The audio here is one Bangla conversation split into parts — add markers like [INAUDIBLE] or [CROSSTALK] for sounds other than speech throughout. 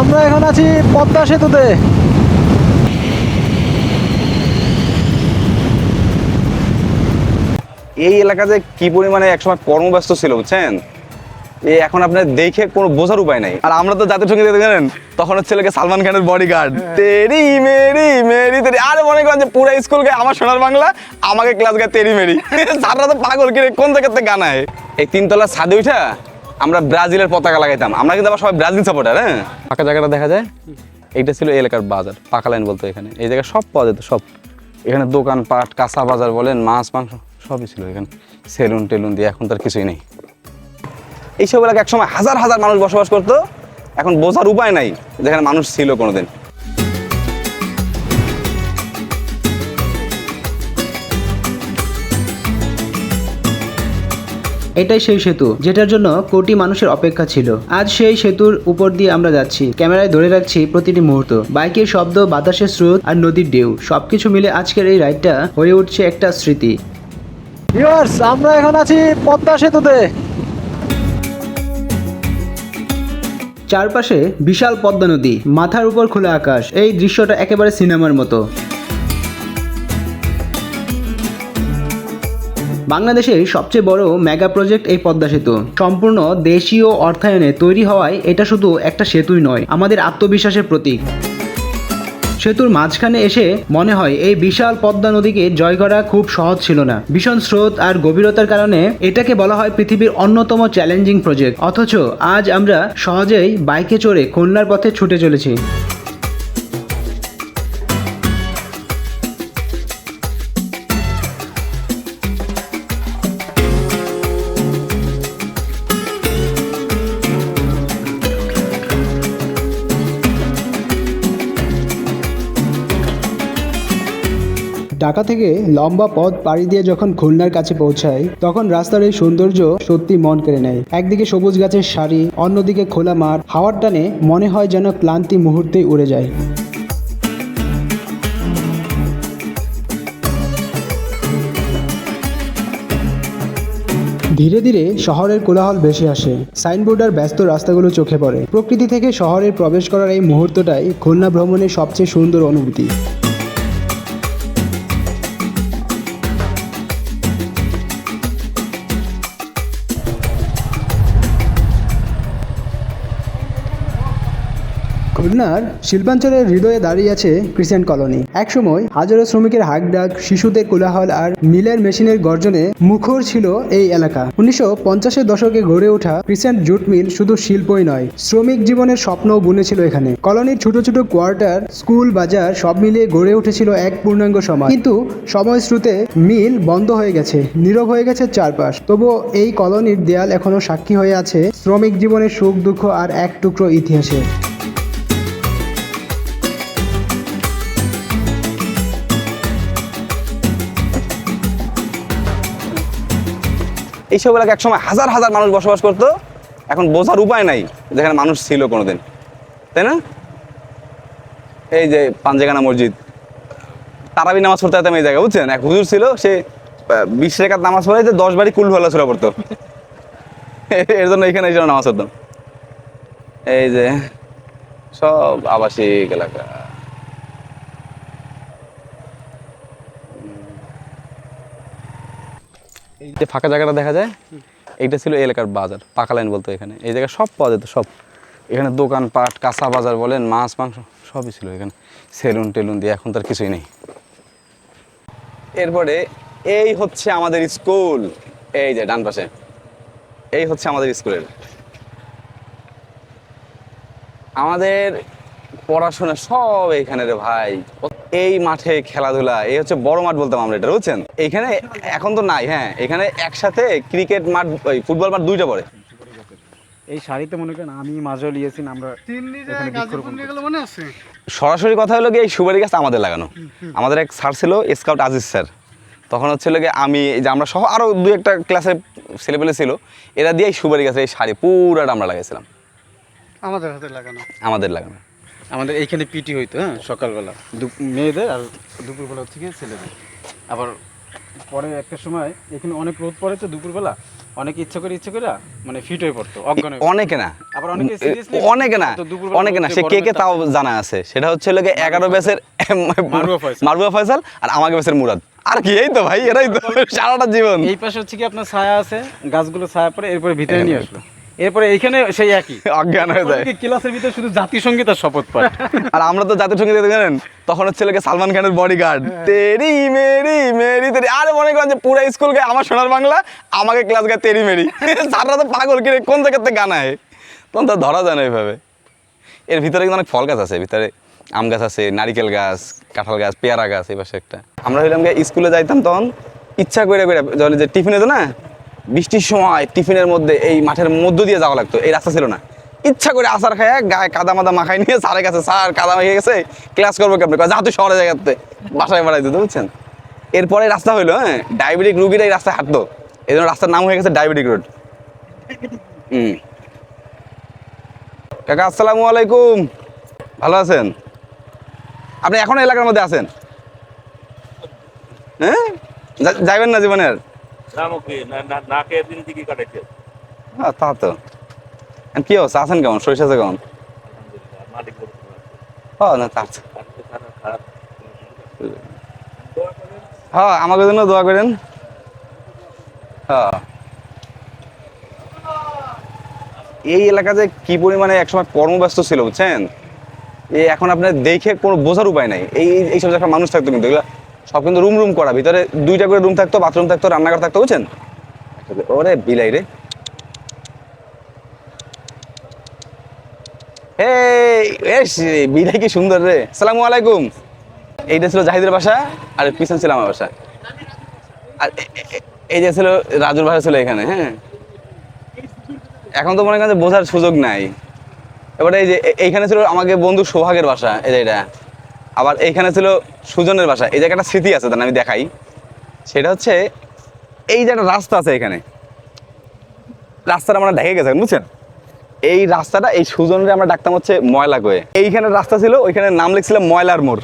আমরা এখন আছি পদ্মা সেতুতে। এই এলাকা যে কি পরিমাণে একসময় কর্মব্যস্ত ছিল বুঝছেন? এই এখন আপনার দেখে কোনো বোঝার উপায় নাই। আর আমরা তো জাতীয় সংগীত দেখেন তখন হচ্ছে লোকে সালমান খানের বডিগার্ড তেরি মেরি মেরি তেরি। আরে মনে করেন যে পুরো স্কুল স্কুলকে আমার সোনার বাংলা আমাকে ক্লাস গায়ে তেরি মেরি। [LAUGHS] স্যাররা তো পাগল কিরে কোন জায়গাতে গানায় এই তিনতলা ছাদে উঠা? আমরা ব্রাজিলের পতাকা লাগাইতাম। আমরা কিন্তু আবার সবাই ব্রাজিল সাপোর্টার হ্যাঁ? ফাঁকা জায়গাটা দেখা যায়? এইটা ছিল এই এলাকার বাজার, পাকা লাইন বলতো এখানে। এই জায়গায় সব পাওয়া যেত, সব। এখানে দোকানপাট কাঁচা বাজার বলেন, মাছ, মাংস, সবই ছিল এখানে। সেলুন টেলুন দিয়ে এখন তার কিছুই নেই। এইসব এলাকায় একসময় হাজার হাজার মানুষ বসবাস করতো। এখন বোঝার উপায় নাই, যেখানে মানুষ ছিল কোনোদিন। এটাই সেই সেতু যেটার জন্য কোটি মানুষের অপেক্ষা ছিল। আজ সেই সেতুর উপর দিয়ে আমরা যাচ্ছি। ক্যামেরায় ধরে রাখছি প্রতিটি মুহূর্ত। বাইকের শব্দ বাতাসের স্রোত আর নদীর ঢেউ সবকিছু মিলে আজকের এই রাইডটা হয়ে উঠছে একটা স্মৃতি। আমরা এখন আছি পদ্মা সেতুতে। চারপাশে বিশাল পদ্মা নদী মাথার উপর খোলা আকাশ এই দৃশ্যটা একেবারে সিনেমার মতো। বাংলাদেশের সবচেয়ে বড় মেগা প্রজেক্ট এই পদ্মা সেতু। সম্পূর্ণ দেশীয় অর্থায়নে তৈরি হওয়ায় এটা শুধু একটা সেতুই নয়, আমাদের আত্মবিশ্বাসের প্রতীক। সেতুর মাঝখানে এসে মনে হয় এই বিশাল পদ্মা নদীকে জয় করা খুব সহজ ছিল না। ভীষণ স্রোত আর গভীরতার কারণে এটাকে বলা হয় পৃথিবীর অন্যতম চ্যালেঞ্জিং প্রজেক্ট অথচ আজ আমরা সহজেই বাইকে চড়ে খুলনার পথে ছুটে চলেছি। ঢাকা থেকে লম্বা পথ পাড়ি দিয়ে যখন খুলনার কাছে পৌঁছায়, তখন রাস্তার এই সৌন্দর্য সত্যি মন কেড়ে নেয়। একদিকে সবুজ গাছের সারি, অন্যদিকে খোলা মাঠ, হাওয়ার টানে মনে হয় যেন ক্লান্তি মুহূর্তেই উড়ে যায়। ধীরে ধীরে শহরের কোলাহল ভেসে আসে। সাইনবোর্ড আর ব্যস্ত রাস্তাগুলো চোখে পড়ে। প্রকৃতি থেকে শহরে প্রবেশ করার এই মুহূর্তটাই খুলনা ভ্রমণের সবচেয়ে সুন্দর অনুভূতি। খুলনার শিল্পাঞ্চলের হৃদয়ে দাঁড়িয়ে আছে ক্রিসেন্ট কলোনি। একসময় হাজারো শ্রমিকের হাক ডাক শিশুদের কোলাহল আর মিলের মেশিনের গর্জনে মুখর ছিল এই এলাকা। উনিশশো পঞ্চাশের দশকে গড়ে ওঠা ক্রিসেন্ট জুট মিল শুধু শিল্পই নয়, শ্রমিক জীবনের স্বপ্নও বুনেছিল এখানে। কলোনির ছোট ছোট কোয়ার্টার, স্কুল, বাজার সব মিলিয়ে গড়ে উঠেছিল এক পূর্ণাঙ্গ সমাজ। কিন্তু সময় স্রোতে মিল বন্ধ হয়ে গেছে, নীরব হয়ে গেছে চারপাশ। তবুও এই কলোনির দেয়াল এখনও সাক্ষী হয়ে আছে শ্রমিক জীবনের সুখ, দুঃখ আর এক টুকরো ইতিহাসে। এইসব এলাকায় একসময় হাজার হাজার মানুষ বসবাস করতো, এখন বোঝার উপায় নাই, যেখানে মানুষ ছিল কোনোদিন। তাই না? এই যে পাঞ্জেগানা মসজিদ। তারাবি নামাজ পড়তে যেতাম এই জায়গায়, বুঝছেন? এক হুজুর ছিল, সে বিশ রেখাত নামাজ পড়ে যে দশ বাড়ি কুল ভালো ছিল পড়তো। [LAUGHS] এর জন্য এখানে এই জন্য নামাজ পড়তাম। এই যে সব আবাসিক এলাকা। এই যে ফাঁকা জায়গাটা দেখা যায়, এইটা ছিল এলাকার বাজার, পাকা লাইন বলতো এখানে। এই জায়গায় সব পাওয়া যেত, সব। এখানে কাঁচা বাজার বলেন, মাছ, মাংস, সবই ছিল এখানে। সেলুন টেলুন দিয়ে এখন তার কিছুই নেই। এরপরে এই হচ্ছে আমাদের স্কুল। এই যে ডান পাশে। এই হচ্ছে আমাদের স্কুলের। আমাদের পড়াশোনা সব এইখানে রে ভাই। এই মাঠে খেলাধুলা এই হচ্ছে বড় মাঠ বলতাম আমরা এটা বুঝছেন? এইখানে এখন তো নাই হ্যাঁ এখানে একসাথে ক্রিকেট মাঠ ওই ফুটবল মাঠ দুইটা পড়ে। এই শাড়িতে মনে করেন আমি মাজল ইয়াসিন আমরা এখানে সরাসরি কথা হলো কি এই সুপারি গাছ আমাদের লাগানো। আমাদের এক স্যার ছিল স্কাউট আজিজ স্যার। তখন হচ্ছিল কি আমি এই যে আমরা সহ আরও দু একটা ক্লাসের ছেলেপেলে ছিল এরা দিয়ে এই সুপারি গাছের এই শাড়ি পুরাটা আমরা লাগাইছিলাম। আমাদের হাতে লাগানো। আমাদের লাগানো। আমাদের এইখানে পিটি হইতো হ্যাঁ সকালবেলা। মেয়েদের আর দুপুরবেলা থেকে ছেলেদের। আবার পরে একটা সময় এখানে অনেক রোদ পড়ে তো দুপুরবেলা অনেকে ইচ্ছা করে ইচ্ছা করে মানে ফিট হয়ে পড়তো অজ্ঞান অনেকে না। আবার অনেকে না অনেকে না সে কে কে তাও জানা আছে। সেটা হচ্ছে লোকে এগারো ব্যাচের মারুয়া ফয়সাল। [LAUGHS] মারুয়া ফয়সাল আর আমাকে ব্যাচের মুরাদ। আর কি এই তো ভাই এরাই তো [LAUGHS] সারাটা জীবন। এই পাশে হচ্ছে কি আপনার ছায়া আছে গাছগুলো ছায়া পরে এরপরে ভিতরে নিয়ে আসলো। এরপরে এইখানে সেই একই। অজ্ঞান হয়ে যায়। ক্লাসের ভিতরে শুধু জাতিসঙ্গীত আর শপথ পাঠ? আর আমরা তো জাতীয় সংগীত জানেন? তখন হচ্ছে লোকে সালমান খানের বডিগার্ড তেরি মেরি মেরি তেরি। আরে মনে করেন যে পুরো স্কুল গায়ে আমার সোনার বাংলা আমাকে ক্লাস গায়ে তেরি মেরি। [LAUGHS] স্যাররা তো পাগল কিরে কোন জায়গার থেকে গান আয় তখন তো ধরা যায় না এইভাবে এর ভিতরে কিন্তু অনেক ফল গাছ আছে ভিতরে আম গাছ আছে নারিকেল গাছ কাঁঠাল গাছ পেয়ারা গাছ এই পাশে একটা। আমরা হইলাম গিয়ে স্কুলে যাইতাম তখন ইচ্ছা করে করে যে টিফিনে তো না বৃষ্টির সময় টিফিনের মধ্যে এই মাঠের মধ্য দিয়ে যাওয়া লাগতো। এই রাস্তা ছিল না। ইচ্ছা করে আসার খায়, গায়ে কাদা মাদা মাখাই নিয়ে স্যারের কাছে, স্যার, কাদা মাখিয়ে গেছে? ক্লাস করব কেমন? যা, তুই শহরে জায়গাতে বাসায় বাড়াই দিতে, বুঝছেন? এরপরে রাস্তা হইল হ্যাঁ ডায়াবেটিক রুগীরা এই রাস্তায় হাঁটতো। এই জন্য রাস্তার নাম হয়ে গেছে ডায়াবেটিক রোড। হুম। কাকা, আসসালামু আলাইকুম। ভালো আছেন? আপনি এখনও এলাকার মধ্যে আছেন? হ্যাঁ? যাইবেন না জীবনের হ্যাঁ তা তো। কি অবস্থা? আছেন কেমন? শরীর আছে কেমন? হ্যাঁ না তা হ্যাঁ আমাকে জন্য দোয়া করেন। হ্যাঁ। এই এলাকাতে কি পরিমাণে একসময় কর্মব্যস্ত ছিল বুঝছেন? এই এখন আপনার দেখে কোনো বোঝার উপায় নাই। এই এই- এইসব জায়গায় মানুষ থাকতো কিন্তু এগুলো সব কিন্তু রুম রুম করা ভিতরে দুইটা করে রুম থাকতো বাথরুম থাকতো রান্নাঘর থাকতো বুঝছেন? ওরে বিলাই রে। বিলাই কি সুন্দর রে। সালামু আলাইকুম। এইটা ছিল জাহিদের বাসা আর পিছন ছিল আমার বাসা। আর এই যে ছিল রাজুর বাসা ছিল এখানে হ্যাঁ? এখন তো মনে করেন বোঝার সুযোগ নাই। এবারে এই যে এইখানে ছিল আমাকে বন্ধু সোহাগের বাসা এই যে এটা। আবার এইখানে ছিল সুজনের বাসা। এই জায়গাটা স্মৃতি আছে তার আমি দেখাই। সেটা হচ্ছে, এই যে একটা রাস্তা আছে এখানে। রাস্তাটা আমরা ঢেকে গেছে, বুঝছেন? এই রাস্তাটা, এই সুজনের আমরা ডাকতাম হচ্ছে ময়লা কয়ে এইখানে রাস্তা ছিল, ওইখানে নাম লিখছিলাম ময়লার মোড়।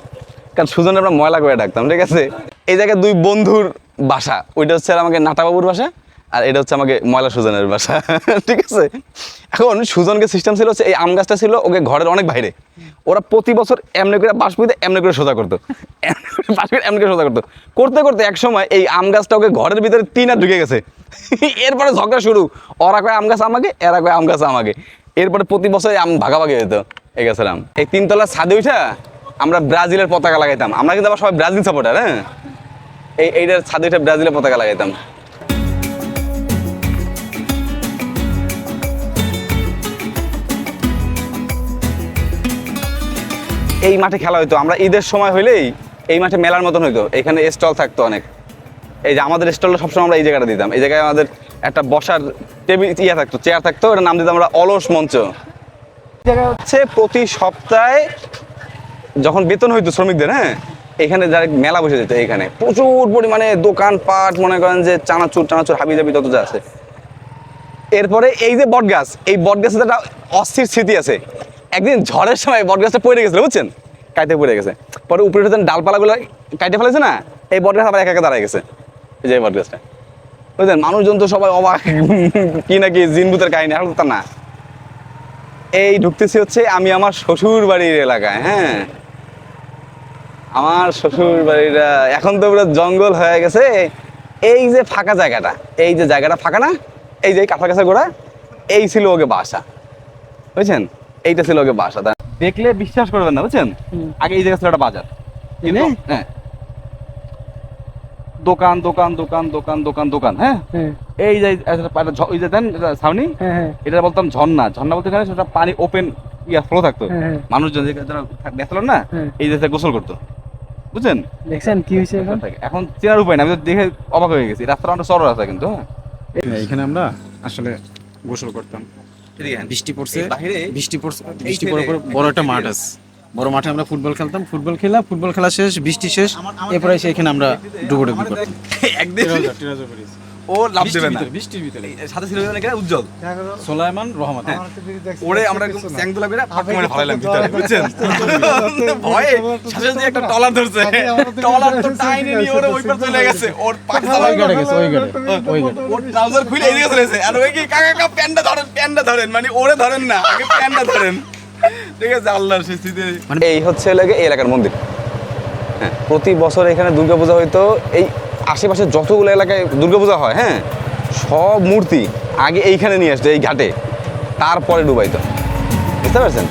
কারণ সুজনের আমরা ময়লা করে ডাকতাম, ঠিক আছে? এই জায়গায় দুই বন্ধুর বাসা, ওইটা হচ্ছে আমাকে নাটাবাবুর বাসা আর এটা হচ্ছে আমাকে ময়লা সুজনের বাসা, [LAUGHS] ঠিক আছে? এখন সুজনকে সিস্টেম ছিল হচ্ছে এই আম গাছটা ছিল ওকে ঘরের অনেক বাইরে। ওরা প্রতি বছর এমনি করে বাঁশ পুঁতে এমনি করে সোজা করতো। [LAUGHS] বাঁশ পুঁতে এমনি করে সোজা করতো। করতে করতে এক সময় এই আম গাছটা ওকে ঘরের ভিতরে তিন আর ঢুকে গেছে। [LAUGHS] এরপরে ঝগড়া শুরু। ওরা কয়, আম গাছ আমাকে, এরা কয়, আম গাছ আমাকে। এরপরে প্রতি বছর আম ভাগাভাগি হতো এই গাছের আম। এই তিনতলা ছাদে উঠা আমরা ব্রাজিলের পতাকা লাগাইতাম। আমরা কিন্তু আবার সবাই ব্রাজিল সাপোর্টার হ্যাঁ? এই, এইটার ছাদে উঠে ব্রাজিলের পতাকা লাগাইতাম। এই মাঠে খেলা হইতো। আমরা ঈদের সময় হইলেই এই মাঠে মেলার মতন হইতো। এখানে স্টল থাকতো অনেক। এই যে আমাদের স্টলটা সবসময় আমরা এই জায়গাটা দিতাম। এই জায়গায় আমাদের একটা বসার টেবিল ইয়ে থাকতো, চেয়ার থাকতো ওটার নাম দিতাম আমরা অলস মঞ্চ। জায়গা হচ্ছে প্রতি সপ্তাহে যখন বেতন হইতো শ্রমিকদের হ্যাঁ এখানে যারা মেলা বসে যেত এখানে। প্রচুর পরিমাণে দোকান পাট মনে করেন যে চানাচুর, টানাচুর হাবি জাবি যত যা আছে। এরপরে এই যে বট গাছ এই বট গাছের একটা অস্থির স্মৃতি আছে। একদিন ঝড়ের সময় বট গাছটা পড়ে গেছিল, বুঝছেন? কাইতে পড়ে গেছে। পরে উপরে উঠে ডালপালাগুলো কাইতে ফেলেছে না, এই বট গাছ আবার একা একা দাঁড়ায় গেছে। এই যে এই বট গাছটা বুঝলেন? মানুষজন তো সবাই অবাক। [LAUGHS] কি নাকি জিনভূতের কাহিনী, আর তা না। এই ঢুকতেছি হচ্ছে আমি আমার শ্বশুর বাড়ির এলাকায় হ্যাঁ? আমার শ্বশুর বাড়িটা এখন তো পুরো জঙ্গল হয়ে গেছে। এই যে ফাঁকা জায়গাটা, এই যে জায়গাটা ফাঁকা না? এই যে কাঁঠাল গাছের গোড়া, এই ছিল ওকে বাসা। বুঝছেন? এইটা ছিল ওকে বাসা দেখলে বিশ্বাস করবেন না বুঝছেন? আগে এই জায়গা ছিল একটা বাজার। হ্যাঁ। দোকান দোকান দোকান দোকান দোকান দোকান হ্যাঁ? হ্যাঁ। এই যে ওই দেন এটা ছাউনি হ্যাঁ হ্যাঁ। এটা বলতাম ঝর্ণা। ঝর্ণা বলতে গেলে সেটা পানি ওপেন ইয়া ফ্লো থাকতো। মানুষজন দেখছিল না। এই যে গোসল করতো। বুঝছেন? দেখছেন কি হয়েছে এখন? এখন? চেনার উপায় না আমি তো দেখে অবাক হয়ে গেছি। রাস্তাটা অনেক সরল রাস্তা কিন্তু হ্যাঁ। এখানে আমরা আসলে গোসল করতাম। বৃষ্টি পড়ছে বাইরে বৃষ্টি পড়ছে। বৃষ্টি পড়ার পর বড় একটা মাঠ আছে। বড় মাঠে আমরা ফুটবল খেলতাম ফুটবল খেলা ফুটবল খেলা শেষ বৃষ্টি শেষ এরপরে সেখানে এখানে আমরা ডুবোডুবি করতাম। একদিন ও লাভ দেবে না। বৃষ্টির ভিতরে। এই সাথে ছিল নাকি উজ্জ্বল। সোলাইমান রহমান। হ্যাঁ। ওরে আমরা একদম স্যাংদোলা করে ফাঁকি মারে ফলাইলাম ভিতরে বুঝছেন? [LAUGHS] ভয়ে সাথে সাথে একটা টলার ধরছে। টলার তো টাইনে নিয়ে ওরে ওই পার চলে গেছে। ওর পাক ওই গাড়ে গেছে ওই গাড়ে ওই গাড়ে। ওর ট্রাউজার খুলে এদিকে চলেছে আর ওই কি কাকা কাকা প্যান্টটা ধরেন প্যান্টটা ধরেন। মানে ওরে ধরেন না আগে প্যান্টটা ধরেন। ঠিক আছে আল্লাহর সে মানে এই হচ্ছে এলাকার মন্দির। হ্যাঁ প্রতি বছর এখানে দুর্গাপূজা হয়তো এই আশেপাশে যতগুলো এলাকায় দুর্গাপূজা হয় হ্যাঁ সব মূর্তি আগে এইখানে নিয়ে আসতো, এই ঘাটে। তারপরে ডুবাইতো। বুঝতে পারছেন?